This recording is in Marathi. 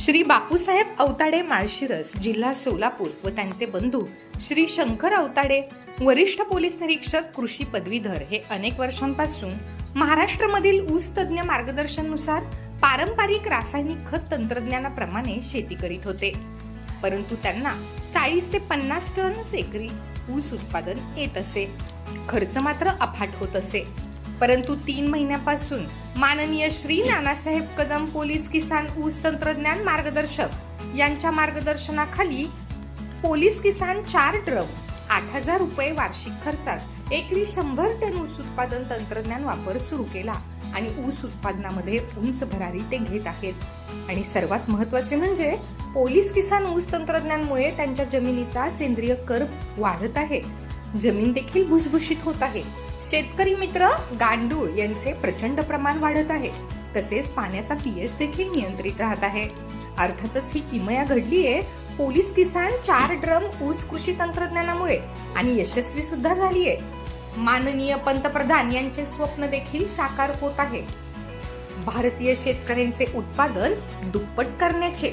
श्री बापूसाहेब अवताडे माळशिरस जिल्हा सोलापूर व त्यांचे बंधू श्री शंकर अवताडे वरिष्ठ पोलीस निरीक्षक कृषी पदवीधर हे अनेक वर्षांपासून महाराष्ट्रामधील ऊस तज्ज्ञ मार्गदर्शनानुसार पारंपरिक रासायनिक खत तंत्रज्ञानाप्रमाणे शेती करीत होते. परंतु त्यांना चाळीस ते पन्नास टन एकरी ऊस उत्पादन येत असे. खर्च मात्र अफाट होत असे. परंतु तीन महिन्यापासून माननीय श्री नानासाहेब कदम पोलीस किसान ऊस तंत्रज्ञान मार्गदर्शक यांच्या मार्गदर्शनाखाली पोलीस किसान चार ड्रम आठ हजार रुपये वार्षिक खर्चात एकरी शंभर टन ऊस उत्पादन तंत्रज्ञान वापर सुरू केला आणि ऊस उत्पादनामध्ये उंच भरारी ते घेत आहेत. आणि सर्वात महत्त्वाचे म्हणजे पोलीस किसान ऊस तंत्रज्ञानमुळे त्यांच्या जमिनीचा सेंद्रिय कर वाढत आहे. जमीन देखील भुसभुशीत होत आहे. शेतकरी मित्र गांडूळ यांचे प्रचंड प्रमाण वाढत आहे. तसेच पाण्याचा पीएच देखील नियंत्रित राहत आहे. अर्थातच ही किमया घडली आहे पोलीस किसान चार ड्रम ऊस कृषी तंत्रज्ञानामुळे आणि यशस्वी सुद्धा झाली आहे माननीय पंतप्रधान यांचे स्वप्न देखील साकार होत आहे. भारतीय शेतकऱ्यांचे उत्पादन दुप्पट करण्याचे